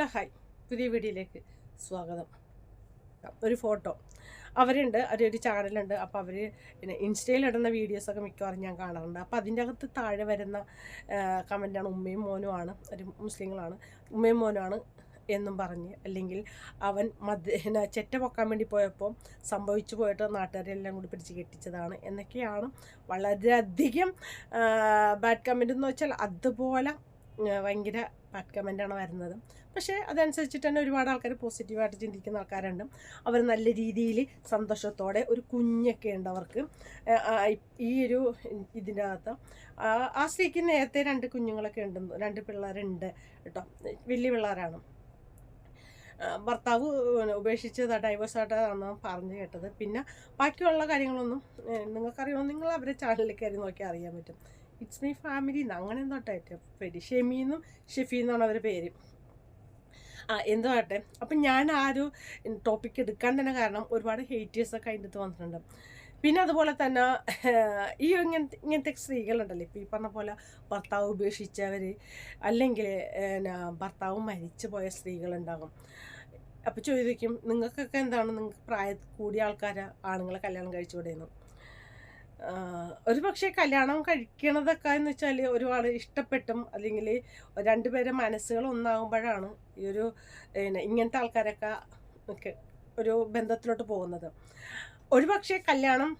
Hello hi. പുതിയ വീഡിയോയിലേക്ക് സ്വാഗതം. ഒരു ഫോട്ടോ. അവരുണ്ട് അവരൊരു ചാനലുണ്ട്. അപ്പോൾ അവർ പിന്നെ ഇൻസ്റ്റയിൽ ഇടുന്ന വീഡിയോസൊക്കെ മിക്കവാറും ഞാൻ കാണാറുണ്ട്. അപ്പോൾ അതിന്റെ അകത്ത് താഴെ വരുന്ന കമന്റാണ് ഉമ്മയും മോനുമാണ് ഒരു മുസ്ലിങ്ങളാണ്. ഉമ്മയും മോനുമാണ് എന്നും പറഞ്ഞ് അല്ലെങ്കിൽ അവൻ മദ് ചെറ്റ പൊക്കാൻ വേണ്ടി പോയപ്പോൾ സംഭവിച്ചു പോയിട്ട് നാട്ടുകാരെല്ലാം കൂടി പിടിച്ച് കെട്ടിച്ചതാണ്. എന്നൊക്കെയാണ് വളരെയധികം ബാഡ് കമന്റ് എന്ന് വെച്ചാൽ അതുപോലെ ഭയങ്കര ബാഡ് കമന്റാണ് വരുന്നത്. പക്ഷേ അതനുസരിച്ചിട്ട് തന്നെ ഒരുപാട് ആൾക്കാർ പോസിറ്റീവായിട്ട് ചിന്തിക്കുന്ന ആൾക്കാരുണ്ട്. അവർ നല്ല രീതിയിൽ സന്തോഷത്തോടെ ഒരു കുഞ്ഞൊക്കെ ഉണ്ട് അവർക്ക്. ഈ ഒരു ഇതിന്റെ അകത്ത് ആ, സ്ത്രീക്ക് നേരത്തെ രണ്ട് കുഞ്ഞുങ്ങളൊക്കെ ഉണ്ട് രണ്ട് പിള്ളേരുണ്ട് കേട്ടോ. വലിയ പിള്ളേരാണ്. ഭർത്താവ് ഉപേക്ഷിച്ചത് ഡൈവേഴ്സായിട്ടാണ് പറഞ്ഞു കേട്ടത്. പിന്നെ ബാക്കിയുള്ള കാര്യങ്ങളൊന്നും നിങ്ങൾക്കറിയാമോ? നിങ്ങൾ അവരെ ചാനലിൽ കയറി നോക്കി അറിയാൻ പറ്റും. ഇറ്റ്സ് മൈ ഫാമിലി എന്ന് അങ്ങനെ എന്തോട്ടായിട്ട് പേര് ഷെമീന്നും ഷെഫി എന്നാണ് അവരുടെ പേര്. ആ എന്തോ ആട്ടെ അപ്പം ഞാൻ ആ ഒരു ടോപ്പിക് എടുക്കാൻ തന്നെ കാരണം ഒരുപാട് ഹേറ്റേഴ്സൊക്കെ അതിന്റെ അടുത്ത് വന്നിട്ടുണ്ട്. പിന്നെ അതുപോലെ തന്നെ ഈ ഇങ്ങനത്തെ ഇങ്ങനത്തെ സ്ത്രീകളുണ്ടല്ലോ. ഇപ്പോൾ ഈ പറഞ്ഞ പോലെ ഭർത്താവ് ഉപേക്ഷിച്ചവർ അല്ലെങ്കിൽ ഭർത്താവ് മരിച്ചു പോയ സ്ത്രീകളുണ്ടാകും. അപ്പോൾ ചോദിക്കും നിങ്ങൾക്കൊക്കെ എന്താണ്? നിങ്ങൾക്ക് പ്രായ കൂടിയ ആൾക്കാരെ? ആണുങ്ങളെ കല്യാണം കഴിച്ചുകൂടെയെന്ന് ഒരു പക്ഷേ കല്യാണം കഴിക്കണതൊക്കെ എന്ന് വെച്ചാൽ ഒരുപാട് ഇഷ്ടപ്പെട്ടും അല്ലെങ്കിൽ രണ്ടുപേരെ മനസ്സുകൾ ഒന്നാകുമ്പോഴാണ് ഈ ഒരു ഇങ്ങനത്തെ ആൾക്കാരൊക്കെ ഒരു ബന്ധത്തിലോട്ട് പോകുന്നത്. ഒരു പക്ഷേ കല്യാണം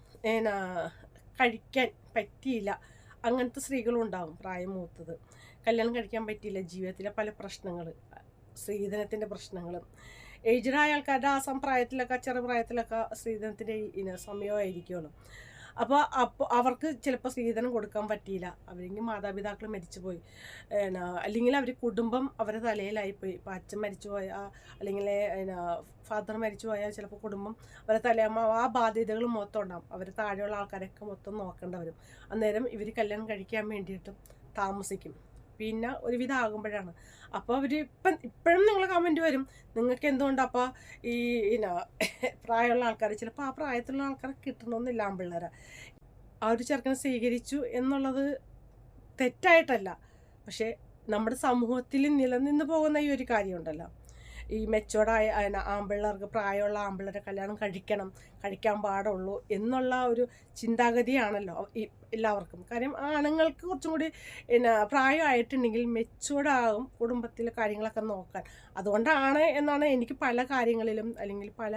കഴിക്കാൻ പറ്റിയില്ല. അങ്ങനത്തെ സ്ത്രീകളും ഉണ്ടാകും പ്രായം മൂത്തത്. കല്യാണം കഴിക്കാൻ പറ്റിയില്ല. ജീവിതത്തിലെ പല പ്രശ്നങ്ങൾ സ്ത്രീധനത്തിന്റെ പ്രശ്നങ്ങൾ. ഏജ്ഡായ ആൾക്കാരുടെ ആ സംപ്രായത്തിലൊക്കെ ചെറുപ്രായത്തിലൊക്കെ സ്ത്രീധനത്തിന്റെ സമയമായിരിക്കുമല്ലോ. അപ്പോൾ അപ്പോൾ അവർക്ക് ചിലപ്പോൾ സ്ത്രീധനം കൊടുക്കാൻ പറ്റിയില്ല. അവരെങ്കിൽ മാതാപിതാക്കൾ മരിച്ചുപോയി. പോയി അല്ലെങ്കിൽ അവർ കുടുംബം അവരെ തലയിലായിപ്പോയി. ഇപ്പോൾ അച്ഛൻ മരിച്ചു പോയാൽ അല്ലെങ്കിൽ എന്നാ ഫാദർ മരിച്ചു പോയാൽ ചിലപ്പോൾ കുടുംബം അവരെ തലയാകുമ്പോൾ ആ ബാധ്യതകൾ മൊത്തം ഉണ്ടാകും അവർ താഴെയുള്ള ആൾക്കാരൊക്കെ മൊത്തം നോക്കേണ്ട വരും. അന്നേരം ഇവർ കല്യാണം കഴിക്കാൻ വേണ്ടിയിട്ടും താമസിക്കും. പിന്നെ ഒരുവിധം ആകുമ്പോഴാണ് അപ്പോൾ അവർ ഇപ്പം ഇപ്പോഴും നിങ്ങൾ കമന്റ് വരും. നിങ്ങൾക്ക് എന്തുകൊണ്ട് അപ്പോൾ ഈ ഇന പ്രായമുള്ള ആൾക്കാർ ചിലപ്പോൾ ആ പ്രായത്തിലുള്ള ആൾക്കാരെ കിട്ടണമെന്നില്ല ആൺപിള്ളേരെ. ആ ഒരു ചെറുക്കനെ സ്വീകരിച്ചു എന്നുള്ളത് തെറ്റായിട്ടല്ല. പക്ഷേ നമ്മുടെ സമൂഹത്തിൽ നിലനിന്ന് പോകുന്ന ഈ ഒരു കാര്യമുണ്ടല്ലോ. ഈ മെച്ചോർഡായ ആമ്പിള്ളേർക്ക് പ്രായമുള്ള ആമ്പിള്ളേരെ കല്യാണം കഴിക്കണം. കഴിക്കാൻ പാടുള്ളൂ എന്നുള്ള ഒരു ചിന്താഗതിയാണല്ലോ എല്ലാവർക്കും. കാര്യം ആണുങ്ങൾക്ക് കുറച്ചും കൂടി പിന്നെ പ്രായമായിട്ടുണ്ടെങ്കിൽ മെച്ചുവർഡാകും കുടുംബത്തിലെ കാര്യങ്ങളൊക്കെ നോക്കാൻ. അതുകൊണ്ടാണ് എന്നാണ് എനിക്ക് പല കാര്യങ്ങളിലും അല്ലെങ്കിൽ പല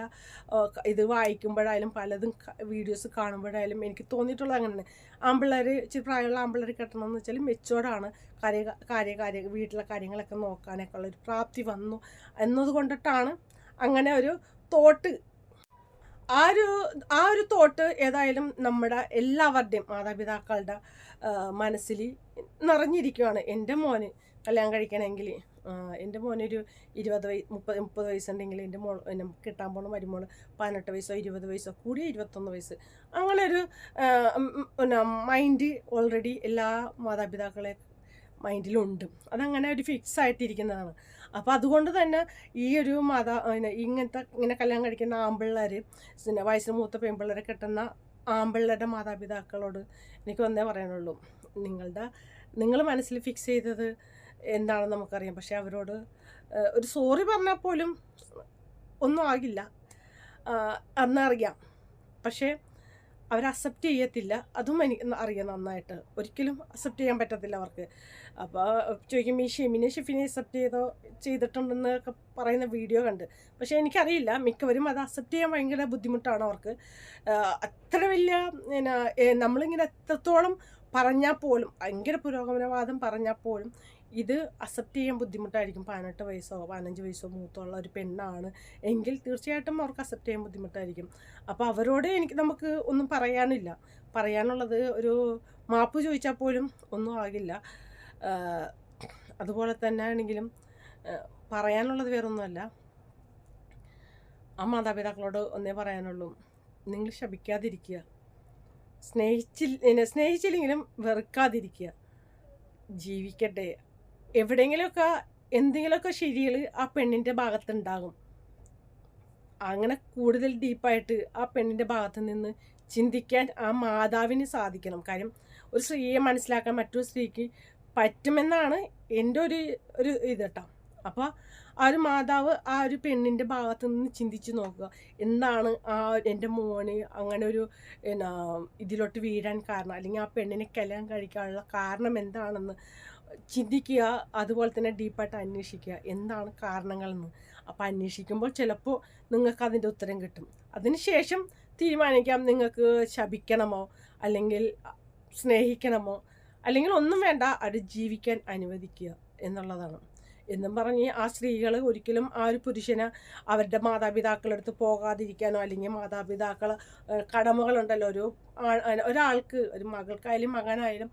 ഇത് വായിക്കുമ്പോഴായാലും പലതും വീഡിയോസ് കാണുമ്പോഴായാലും എനിക്ക് തോന്നിയിട്ടുള്ളത് അങ്ങനെയാണ്. ആമ്പിള്ളേർ ഇച്ചിരി പ്രായമുള്ള ആമ്പിള്ളേർ കെട്ടണം എന്ന് വെച്ചാൽ മെച്ചുവർഡാണ് കാര്യ കാര്യ കാര്യ വീട്ടിലെ കാര്യങ്ങളൊക്കെ നോക്കാനൊക്കെ ഉള്ള ഒരു പ്രാപ്തി വന്നു. എന്നതുകൊണ്ടിട്ടാണ് അങ്ങനെ ഒരു തോട്ട് ആ ഒരു ആ ഒരു തോട്ട് ഏതായാലും നമ്മുടെ എല്ലാവരുടെയും മാതാപിതാക്കളുടെ മനസ്സിൽ നിറഞ്ഞിരിക്കുകയാണ് എന്റെ മോന് കല്യാണം കഴിക്കണമെങ്കിൽ എന്റെ മോനൊരു ഇരുപത് വയസ്സ് മുപ്പത് മുപ്പത് വയസ്സുണ്ടെങ്കിൽ എന്റെ മോൾ എന്നെ കിട്ടാൻ പോണ മരുമോൾ പതിനെട്ട് വയസ്സോ ഇരുപത് വയസ്സോ കൂടിയ ഇരുപത്തൊന്ന് വയസ്സ്. അങ്ങനെ ഒരു മൈൻഡ് ഓൾറെഡി എല്ലാ മാതാപിതാക്കളെ മൈൻഡിലുണ്ട്. അതങ്ങനെ ഒരു ഫിക്സ് ആയിട്ടിരിക്കുന്നതാണ് അപ്പോൾ അതുകൊണ്ട് തന്നെ ഈ ഒരു മാതാ ഇങ്ങനത്തെ ഇങ്ങനെ കല്യാണം കഴിക്കുന്ന ആമ്പിള്ളേർ പിന്നെ വയസ്സിന് മൂത്ത പെൺപിള്ളേരെ കിട്ടുന്ന ആമ്പിള്ളേരുടെ മാതാപിതാക്കളോട് എനിക്ക് ഒന്നേ പറയാനുള്ളൂ. നിങ്ങളുടെ നിങ്ങൾ മനസ്സിൽ ഫിക്സ് ചെയ്തത് എന്താണെന്ന് നമുക്കറിയാം. പക്ഷേ അവരോട് ഒരു സോറി പറഞ്ഞാൽ പോലും ഒന്നും ആകില്ല. അന്നറിയാം പക്ഷേ അവർ അക്സെപ്റ്റ് ചെയ്യത്തില്ല. അതും എനിക്ക് അറിയാം നന്നായിട്ട്. ഒരിക്കലും അക്സെപ്റ്റ് ചെയ്യാൻ പറ്റത്തില്ല അവർക്ക്. അപ്പോൾ ചോദിക്കും ഈ ഷെമിനെ ഷെഫിനെ അക്സെപ്റ്റ് ചെയ്തോ ചെയ്തിട്ടുണ്ടെന്നൊക്കെ പറയുന്ന വീഡിയോ കണ്ട്. പക്ഷേ എനിക്കറിയില്ല മിക്കവരും അത് അക്സെപ്റ്റ് ചെയ്യാൻ ഭയങ്കര ബുദ്ധിമുട്ടാണ് അവർക്ക്. അത്ര വലിയ പിന്നെ നമ്മളിങ്ങനെ എത്രത്തോളം പറഞ്ഞാൽ പോലും ഭയങ്കര പുരോഗമനവാദം പറഞ്ഞാൽ പോലും ഇത് അക്സെപ്റ്റ് ചെയ്യാൻ ബുദ്ധിമുട്ടായിരിക്കും. പതിനെട്ട് വയസ്സോ പതിനഞ്ച് വയസ്സോ മൂത്തുള്ള ഒരു പെണ്ണാണ് എങ്കിൽ തീർച്ചയായിട്ടും അവർക്ക് അക്സെപ്റ്റ് ചെയ്യാൻ ബുദ്ധിമുട്ടായിരിക്കും. അപ്പോൾ അവരോട് എനിക്ക് നമുക്ക് ഒന്നും പറയാനില്ല. പറയാനുള്ളത് ഒരു മാപ്പ് ചോദിച്ചാൽ പോലും ഒന്നും ആകില്ല. അതുപോലെ തന്നെ ആണെങ്കിലും പറയാനുള്ളത് വേറൊന്നുമല്ല. ആ മാതാപിതാക്കളോട് ഒന്നേ പറയാനുള്ളൂ. നിങ്ങൾ ശപിക്കാതിരിക്കുക. സ്നേഹിച്ചില്ല സ്നേഹിച്ചില്ലെങ്കിലും വെറുക്കാതിരിക്കുക. ജീവിക്കട്ടെ. എവിടെയെങ്കിലുമൊക്കെ എന്തെങ്കിലുമൊക്കെ ശരികൾ ആ പെണ്ണിന്റെ ഭാഗത്തുണ്ടാകും. അങ്ങനെ കൂടുതൽ ഡീപ്പായിട്ട് ആ പെണ്ണിന്റെ ഭാഗത്ത് നിന്ന് ചിന്തിക്കാൻ ആ മാതാവിന് സാധിക്കണം. കാര്യം ഒരു സ്ത്രീയെ മനസ്സിലാക്കാൻ മറ്റൊരു സ്ത്രീക്ക് പറ്റുമെന്നാണ് എന്റെ ഒരു ഒരു ഇത് കേട്ടോ അപ്പോൾ ആ ഒരു മാതാവ് ആ ഒരു പെണ്ണിന്റെ ഭാഗത്തു നിന്ന് ചിന്തിച്ച് നോക്കുക. എന്താണ് ആ എന്റെ മോന് അങ്ങനെ ഒരു എന്നാ ഇതിലോട്ട് വീഴാൻ കാരണം അല്ലെങ്കിൽ ആ പെണ്ണിനെ കല്യാണം കഴിക്കാനുള്ള കാരണം എന്താണെന്ന് ചിന്തിക്കുക അതുപോലെ തന്നെ ഡീപ്പായിട്ട് അന്വേഷിക്കുക. എന്താണ് കാരണങ്ങളെന്ന്. അപ്പോൾ അന്വേഷിക്കുമ്പോൾ ചിലപ്പോൾ നിങ്ങൾക്ക് അതിന്റെ ഉത്തരം കിട്ടും. അതിനുശേഷം തീരുമാനിക്കാം നിങ്ങൾക്ക് ശപിക്കണമോ അല്ലെങ്കിൽ സ്നേഹിക്കണമോ അല്ലെങ്കിൽ ഒന്നും വേണ്ട അത് ജീവിക്കാൻ അനുവദിക്കുക എന്നുള്ളതാണ്. എന്നും പറഞ്ഞ് ആ സ്ത്രീകൾ ഒരിക്കലും ആ ഒരു പുരുഷന് അവരുടെ മാതാപിതാക്കളെടുത്ത് പോകാതിരിക്കാനോ അല്ലെങ്കിൽ മാതാപിതാക്കൾ കടമകളുണ്ടല്ലോ. ഒരു ഒരാൾക്ക് ഒരു മകൾക്കായാലും മകനായാലും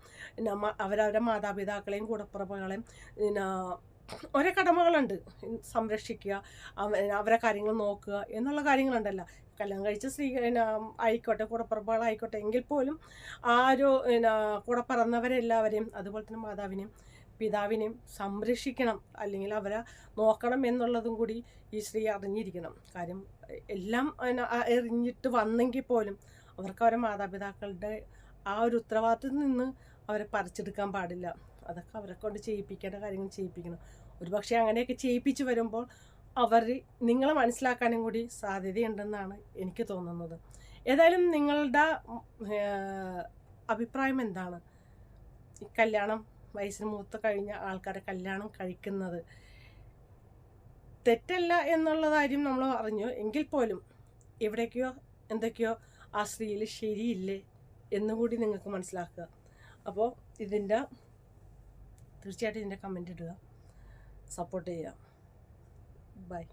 അവരവരുടെ മാതാപിതാക്കളെയും കൂടപ്പുറപ്പുകളെയും ഓരോ കടമകളുണ്ട്. സംരക്ഷിക്കുക അവ- അവരെ കാര്യങ്ങൾ നോക്കുക എന്നുള്ള കാര്യങ്ങളുണ്ടല്ലോ. കല്യാണം കഴിച്ച സ്ത്രീ ആയിക്കോട്ടെ കൂടപ്പുറപ്പുകളായിക്കോട്ടെ എങ്കിൽ പോലും ആ ഒരു കൂടെ പറന്നവരെല്ലാവരെയും അതുപോലെ തന്നെ മാതാവിനെയും പിതാവിനെയും സംരക്ഷിക്കണം. അല്ലെങ്കിൽ അവരെ നോക്കണം എന്നുള്ളതും കൂടി ഈ സ്ത്രീ അറിഞ്ഞിരിക്കണം. കാര്യം എല്ലാം എറിഞ്ഞിട്ട് വന്നെങ്കിൽ പോലും അവർക്ക് അവരെ മാതാപിതാക്കളുടെ ആ ഒരു ഉത്തരവാദിത്തത്തിൽ നിന്ന് അവരെ പറിച്ചെടുക്കാൻ പാടില്ല. അതൊക്കെ അവരെ കൊണ്ട് ചെയ്യിപ്പിക്കേണ്ട കാര്യങ്ങൾ ചെയ്യിപ്പിക്കണം. ഒരുപക്ഷെ അങ്ങനെയൊക്കെ ചെയ്യിപ്പിച്ച് വരുമ്പോൾ അവർ നിങ്ങളെ മനസ്സിലാക്കാനും കൂടി സാധ്യതയുണ്ടെന്നാണ് എനിക്ക് തോന്നുന്നത്. ഏതായാലും നിങ്ങളുടെ അഭിപ്രായം എന്താണ്? ഈ കല്യാണം വയസ്സിന് മൂത്ത് കഴിഞ്ഞ ആൾക്കാരെ കല്യാണം കഴിക്കുന്നത് തെറ്റല്ല എന്നുള്ള കാര്യം നമ്മൾ അറിഞ്ഞു. എങ്കിൽ പോലും എവിടേക്കോ എന്തൊക്കെയോ ആ സ്ത്രീയിൽ ശരിയില്ലേ എന്നുകൂടി നിങ്ങൾക്ക് മനസ്സിലാക്കുക. അപ്പോൾ ഇതിന്റെ തീർച്ചയായിട്ടും ഇതിന്റെ കമന്റ് ഇടുക. സപ്പോർട്ട് ചെയ്യുക ബൈ